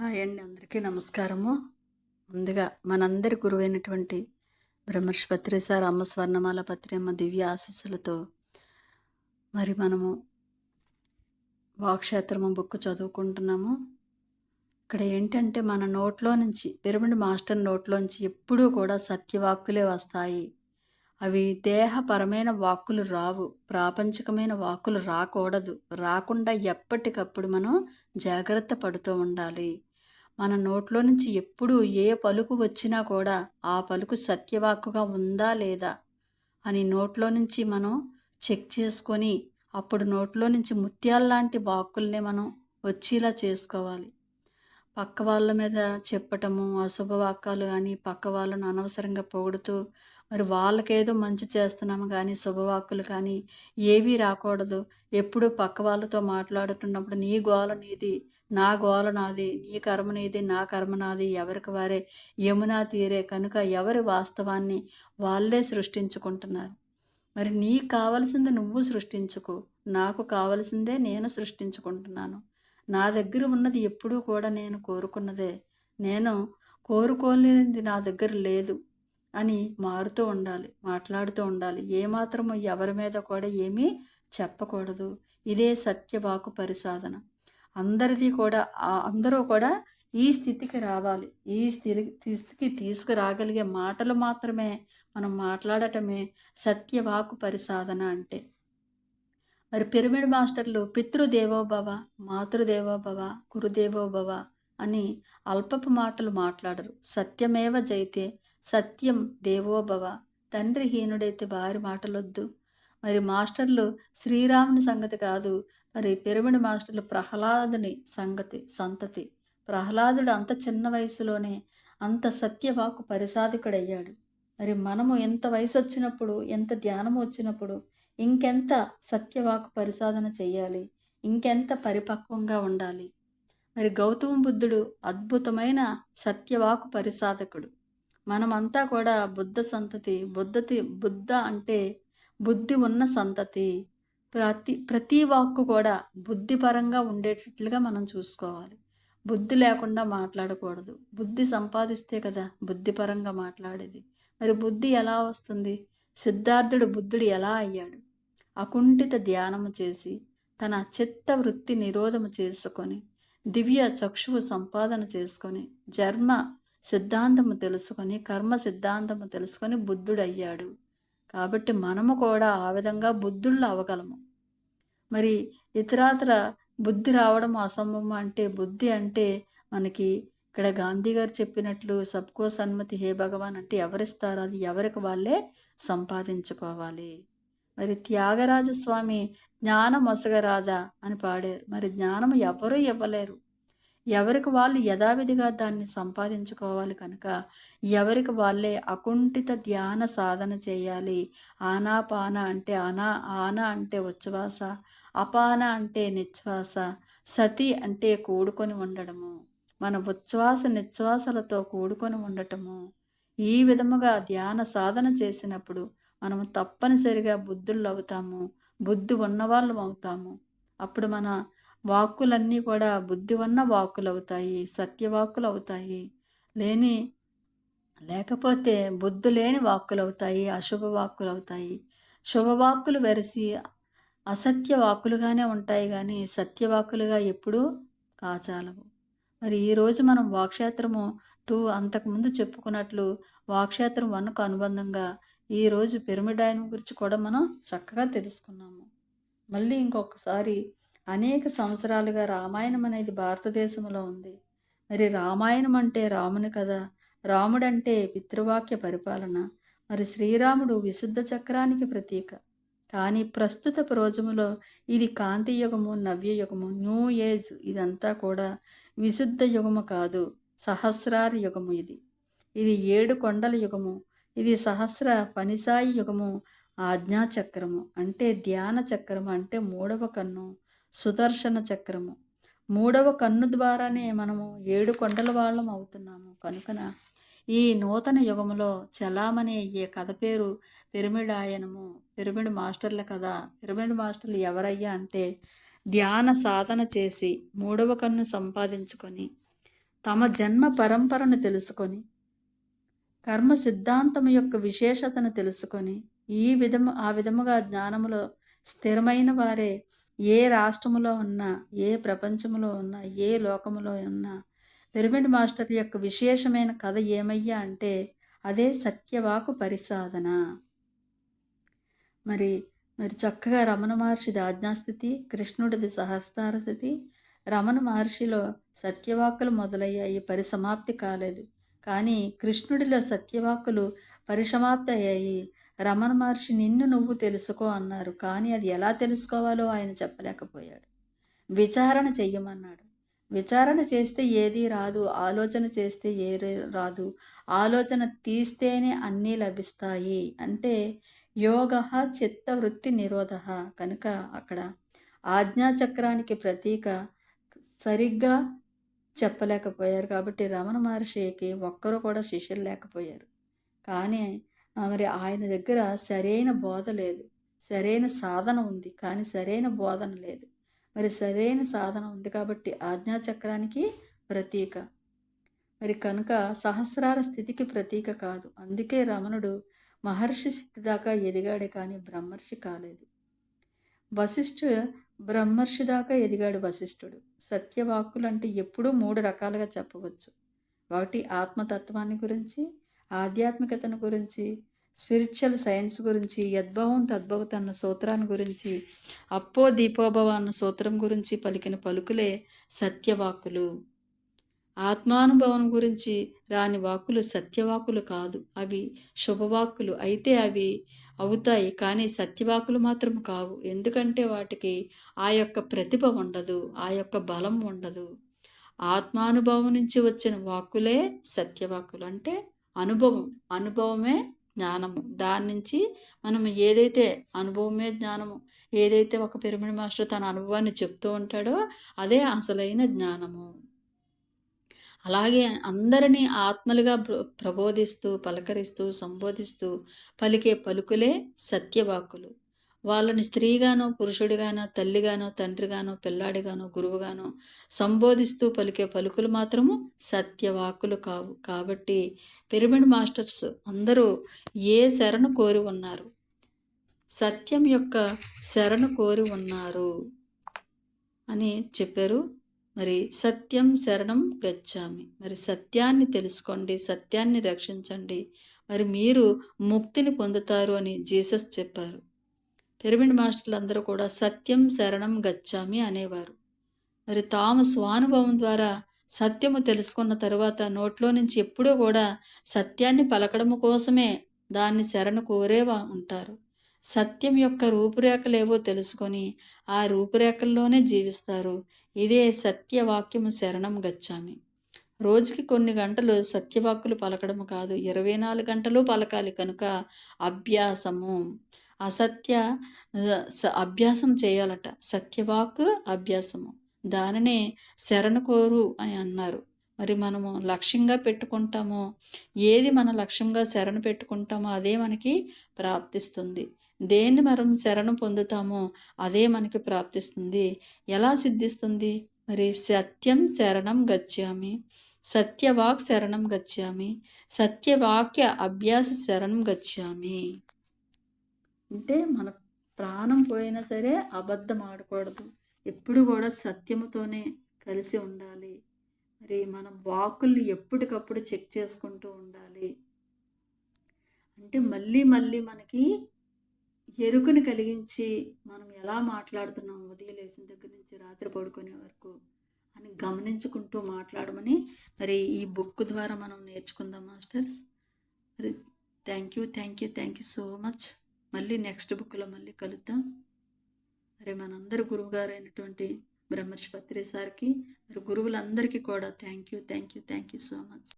Hi అండి అందరికీ నమస్కారము. ముందుగా మనందరి గురువైనటువంటి బ్రహ్మర్షి పత్రి సార్ అమ్మ స్వర్ణమాల పత్రి అమ్మ దివ్య ఆశీస్సులతో మరి మనము వాక్షేత్రము బుక్ చదువుకుంటున్నాము. ఇక్కడ ఏంటంటే మన నోట్లో నుంచి పిరమిడ్ మాస్టర్ నోట్లోంచి ఎప్పుడూ కూడా సత్యవాక్కులే వస్తాయి. అవి దేహపరమైన వాక్కులు రావు. ప్రాపంచికమైన వాక్కులు రాకూడదు. రాకుండా ఎప్పటికప్పుడు మనం జాగ్రత్త పడుతూ ఉండాలి. మన నోట్లో నుంచి ఎప్పుడు ఏ పలుకు వచ్చినా కూడా ఆ పలుకు సత్యవాక్కుగా ఉందా లేదా అని నోట్లో నుంచి మనం చెక్ చేసుకొని అప్పుడు నోట్లో నుంచి ముత్యాల్లాంటి వాక్కుల్నే మనం వచ్చేలా చేసుకోవాలి. పక్క వాళ్ళ మీద చెప్పటము అశుభవాక్యాలు కానీ పక్క వాళ్ళను అనవసరంగా పొగుడుతూ మరి వాళ్ళకేదో మంచి చేస్తున్నాము కానీ శుభవాక్కులు కానీ ఏవీ రాకూడదు. ఎప్పుడూ పక్క వాళ్ళతో మాట్లాడుతున్నప్పుడు నీ గోల నీది నా గోల నాది నీ కర్మ నీది నా కర్మ నాది ఎవరికి వారే యమునా తీరే కనుక ఎవరి వాస్తవాన్ని వాళ్ళే సృష్టించుకుంటున్నారు. మరి నీకు కావలసింది నువ్వు సృష్టించుకో నాకు కావలసిందే నేను సృష్టించుకుంటున్నాను. నా దగ్గర ఉన్నది ఎప్పుడూ కూడా నేను కోరుకున్నదే. నేను కోరుకోలేనిది నా దగ్గర లేదు. అని మారుతూ ఉండాలి మాట్లాడుతూ ఉండాలి. ఏమాత్రం ఎవరి మీద కూడా ఏమీ చెప్పకూడదు. ఇదే సత్యవాకు పరిసాధన. అందరిది కూడా అందరూ కూడా ఈ స్థితికి రావాలి. ఈ స్థితి స్థితికి తీసుకురాగలిగే మాటలు మాత్రమే మనం మాట్లాడటమే సత్యవాకు పరిసాధన అంటే. మరి పిరమిడ్ మాస్టర్లు పితృదేవోభవ మాతృదేవోభవ గురుదేవోభవ అని అల్పపు మాటలు మాట్లాడరు. సత్యమేవ జైతే సత్యం దేవోభవ తండ్రి హీనుడైతే వారి మాటలొద్దు. మరి మాస్టర్లు శ్రీరాముని సంగతి కాదు. మరి పిరమిడ్ మాస్టర్లు ప్రహ్లాదుని సంగతి సంతతి. ప్రహ్లాదుడు అంత చిన్న వయసులోనే అంత సత్యవాకు పరిసాధికుడయ్యాడు. మరి మనము ఎంత వయసు వచ్చినప్పుడు ఎంత ధ్యానం వచ్చినప్పుడు ఇంకెంత సత్యవాకు పరిసాధన చేయాలి ఇంకెంత పరిపక్వంగా ఉండాలి? మరి గౌతమ బుద్ధుడు అద్భుతమైన సత్యవాకు పరిసాధకుడు. మనమంతా కూడా బుద్ధ సంతతి బుద్ధతి బుద్ధ అంటే బుద్ధి ఉన్న సంతతి. ప్రతి ప్రతి వాక్కు కూడా బుద్ధిపరంగా ఉండేటట్లుగా మనం చూసుకోవాలి. బుద్ధి లేకుండా మాట్లాడకూడదు. బుద్ధి సంపాదిస్తే కదా బుద్ధిపరంగా మాట్లాడేది. మరి బుద్ధి ఎలా వస్తుంది? సిద్ధార్థుడు బుద్ధుడు ఎలా అయ్యాడు? అకుంఠిత ధ్యానము చేసి తన చిత్త వృత్తి నిరోధము చేసుకొని దివ్య చక్షువు సంపాదన చేసుకొని జన్మ సిద్ధాంతము తెలుసుకొని కర్మ సిద్ధాంతము తెలుసుకొని బుద్ధుడయ్యాడు. కాబట్టి మనము కూడా ఆ విధంగా బుద్ధుళ్ళు అవగలము. మరి ఇతరాతర బుద్ధి రావడం అసంభవం అంటే బుద్ధి అంటే మనకి ఇక్కడ గాంధీ గారు చెప్పినట్లు సబ్కో సన్మతి హే భగవాన్ అంటే ఎవరిస్తారు? అది ఎవరికి వాళ్ళే సంపాదించుకోవాలి. మరి త్యాగరాజస్వామి జ్ఞానం మొసగరాదా అని పాడారు. మరి జ్ఞానం ఎవరూ ఇవ్వలేరు. ఎవరికి వాళ్ళు యథావిధిగా దాన్ని సంపాదించుకోవాలి కనుక ఎవరికి వాళ్ళే అకుంఠిత ధ్యాన సాధన చేయాలి. ఆనాపాన అంటే ఆనా ఆన అంటే ఉచ్ఛ్వాస అపాన అంటే నిశ్వాస సతి అంటే కూడుకొని ఉండడము. మన ఉచ్ఛ్వాస నిశ్వాసలతో కూడుకొని ఉండటము. ఈ విధముగా ధ్యాన సాధన చేసినప్పుడు మనము తప్పనిసరిగా బుద్ధుళ్ళు అవుతాము బుద్ధి ఉన్నవాళ్ళం అవుతాము. అప్పుడు మన వాక్కులన్నీ కూడా బుద్ధి ఉన్న వాక్కులు అవుతాయి సత్యవాక్కులు అవుతాయి లేని లేకపోతే బుద్ధి లేని వాక్కులు అవుతాయి అశుభ వాక్కులు అవుతాయి శుభవాక్కులు వెరసి అసత్య వాక్కులుగానే ఉంటాయి కానీ సత్యవాక్కులుగా ఎప్పుడూ కాచాలవు. మరి ఈరోజు మనం వాక్షేత్రము టూ అంతకుముందు చెప్పుకున్నట్లు వాక్షేత్రం వన్కు అనుబంధంగా ఈరోజు పిరమిడాయనం గురించి కూడా మనం చక్కగా తెలుసుకున్నాము. మళ్ళీ ఇంకొకసారి అనేక సంవత్సరాలుగా రామాయణం అనేది భారతదేశంలో ఉంది. మరి రామాయణం అంటే రాముని కదా రాముడంటే పితృవాక్య పరిపాలన మరి శ్రీరాముడు విశుద్ధ చక్రానికి ప్రతీక. కానీ ప్రస్తుత రోజుములో ఇది కాంతి యుగము నవ్యయుగము న్యూ ఏజ్ ఇదంతా కూడా విశుద్ధ యుగము కాదు సహస్రారి యుగము ఇది. ఇది ఏడు కొండల యుగము ఇది సహస్ర పనిసాయి యుగము ఆజ్ఞాచక్రము అంటే ధ్యాన చక్రము అంటే మూడవ కన్ను. సుదర్శన చక్రము. మూడవ కన్ను ద్వారానే మనము ఏడు కొండల వాళ్ళం అవుతున్నాము. కనుకన ఈ నూతన యుగములో చలామణి అయ్యే కథ పేరు పిరమిడ్ ఆయనము పిరమిడ్ మాస్టర్ల కథ. పిరమిడ్ మాస్టర్లు ఎవరయ్యా అంటే ధ్యాన సాధన చేసి మూడవ కన్ను సంపాదించుకొని తమ జన్మ పరంపరను తెలుసుకొని కర్మ సిద్ధాంతం యొక్క విశేషతను తెలుసుకొని ఈ విధము ఆ విధముగా జ్ఞానములో స్థిరమైన వారే ఏ రాష్ట్రములో ఉన్నా ఏ ప్రపంచంలో ఉన్నా ఏ లోకములో ఉన్నా పిరమిడ్ మాస్టర్ యొక్క విశేషమైన కథ ఏమయ్యా అంటే అదే సత్యవాకు పరిసాధన. మరి మరి చక్కగా రమణ మహర్షిది ఆజ్ఞాస్థితి కృష్ణుడిది సహస్ర స్థితి రమణ మహర్షిలో సత్యవాక్కులు మొదలయ్యాయి పరిసమాప్తి కాలేదు. కానీ కృష్ణుడిలో సత్యవాక్కులు పరిసమాప్తి అయ్యాయి రమణ మహర్షి నిన్ను నువ్వు తెలుసుకో అన్నారు. కానీ అది ఎలా తెలుసుకోవాలో ఆయన చెప్పలేకపోయాడు. విచారణ చెయ్యమన్నాడు. విచారణ చేస్తే ఏది రాదు. ఆలోచన చేస్తే ఏది రాదు. ఆలోచన తీస్తేనే అన్నీ లభిస్తాయి. అంటే యోగ చిత్తవృత్తి నిరోధ. కనుక అక్కడ ఆజ్ఞాచక్రానికి ప్రతీక సరిగ్గా చెప్పలేకపోయారు. కాబట్టి రమణ మహర్షికి ఒక్కరు కూడా శిష్యులు లేకపోయారు. కానీ మరి ఆయన దగ్గర సరైన బోధ లేదు. సరైన సాధన ఉంది కానీ సరైన బోధన లేదు. మరి సరైన సాధన ఉంది కాబట్టి ఆజ్ఞాచక్రానికి ప్రతీక. మరి కనుక సహస్రార స్థితికి ప్రతీక కాదు. అందుకే రమణుడు మహర్షి స్థితి దాకా ఎదిగాడే కానీ బ్రహ్మర్షి కాలేదు. వశిష్ఠు బ్రహ్మర్షి దాకా ఎదిగాడు వశిష్ఠుడు. సత్యవాక్కులు అంటే ఎప్పుడూ మూడు రకాలుగా చెప్పవచ్చు. ఒకటి ఆత్మతత్వాన్ని గురించి ఆధ్యాత్మికతను గురించి స్పిరిచువల్ సైన్స్ గురించి యద్భవం తద్భవత అన్న సూత్రాన్ని గురించి అప్పో దీపోభవ అన్న సూత్రం గురించి పలికిన పలుకులే సత్యవాకులు ఆత్మానుభవం గురించి రాని వాక్కులు సత్యవాకులు కాదు. అవి శుభవాక్కులు. అయితే అవి అవుతాయి కానీ సత్యవాకులు మాత్రం కావు. ఎందుకంటే వాటికి ఆ యొక్క ప్రతిభ ఉండదు ఆ యొక్క బలం ఉండదు. ఆత్మానుభవం నుంచి వచ్చిన వాక్కులే సత్యవాకులు అంటే అనుభవం అనుభవమే జ్ఞానము. దాని నుంచి మనం ఏదైతే అనుభవమే జ్ఞానము ఏదైతే ఒక పిరమిడ్ మాస్టర్ తన అనుభవాన్ని చెప్తూ ఉంటాడో అదే అసలైన జ్ఞానము. అలాగే అందరినీ ఆత్మలుగా ప్రబోధిస్తూ పలకరిస్తూ సంబోధిస్తూ పలికే పలుకులే సత్యవాకులు వాళ్ళని స్త్రీగానో పురుషుడిగానో తల్లిగానో తండ్రిగానో పిల్లాడిగానో గురువుగానో సంబోధిస్తూ పలికే పలుకులు మాత్రము సత్యవాకులు కావు. కాబట్టి పిరమిడ్ మాస్టర్స్ అందరూ ఏ శరణు కోరి ఉన్నారు? సత్యం యొక్క శరణు కోరి ఉన్నారు అని చెప్పారు. మరి సత్యం శరణం గచ్చామి. మరి సత్యాన్ని తెలుసుకోండి సత్యాన్ని రక్షించండి. మరి మీరు ముక్తిని పొందుతారు అని జీసస్ చెప్పారు. పిరమిడ్ మాస్టర్లు అందరూ కూడా సత్యం శరణం గచ్చామి అనేవారు. మరి తాము స్వానుభవం ద్వారా సత్యము తెలుసుకున్న తరువాత నోట్లో నుంచి ఎప్పుడూ కూడా సత్యాన్ని పలకడము కోసమే దాన్ని శరణ కోరేవా ఉంటారు. సత్యం యొక్క రూపురేఖలేవో తెలుసుకొని ఆ రూపురేఖల్లోనే జీవిస్తారు. ఇదే సత్యవాక్యము శరణం గచ్చామి. రోజుకి కొన్ని గంటలు సత్యవాక్కులు పలకడము కాదు ఇరవై నాలుగు గంటలు పలకాలి కనుక అభ్యాసము. అసత్య అభ్యాసం చేయాలట. సత్యవాక్ అభ్యాసము. దానినే శరణ కోరు అని అన్నారు. మరి మనము లక్ష్యంగా పెట్టుకుంటామో ఏది మన లక్ష్యంగా శరణ పెట్టుకుంటామో అదే మనకి ప్రాప్తిస్తుంది. దేన్ని మనం శరణు పొందుతామో అదే మనకి ప్రాప్తిస్తుంది. ఎలా సిద్ధిస్తుంది? మరి సత్యం శరణం గచ్చామి. సత్యవాక్ శరణం గచ్చామి. సత్యవాక్య అభ్యాస శరణం గచ్చామి. అంటే మన ప్రాణం పోయినా సరే అబద్ధం ఆడకూడదు. ఎప్పుడు కూడా సత్యముతోనే కలిసి ఉండాలి. మరి మనం వాకుల్ని ఎప్పటికప్పుడు చెక్ చేసుకుంటూ ఉండాలి. అంటే మళ్ళీ మళ్ళీ మనకి ఎరుకుని కలిగించి మనం ఎలా మాట్లాడుతున్నాం ఉదయం లేచిన దగ్గర నుంచి రాత్రి పడుకునే వరకు అని గమనించుకుంటూ మాట్లాడమని మరి ఈ బుక్ ద్వారా మనం నేర్చుకుందాం మాస్టర్స్. మరి thank you thank you thank you so much. మళ్ళీ నెక్స్ట్ బుక్లో మళ్ళీ కలుద్దాం. మరి మనందరి గురువుగారు అయినటువంటి బ్రహ్మర్షి పత్రి సార్కి మరి గురువులందరికీ కూడా thank you thank you thank you so much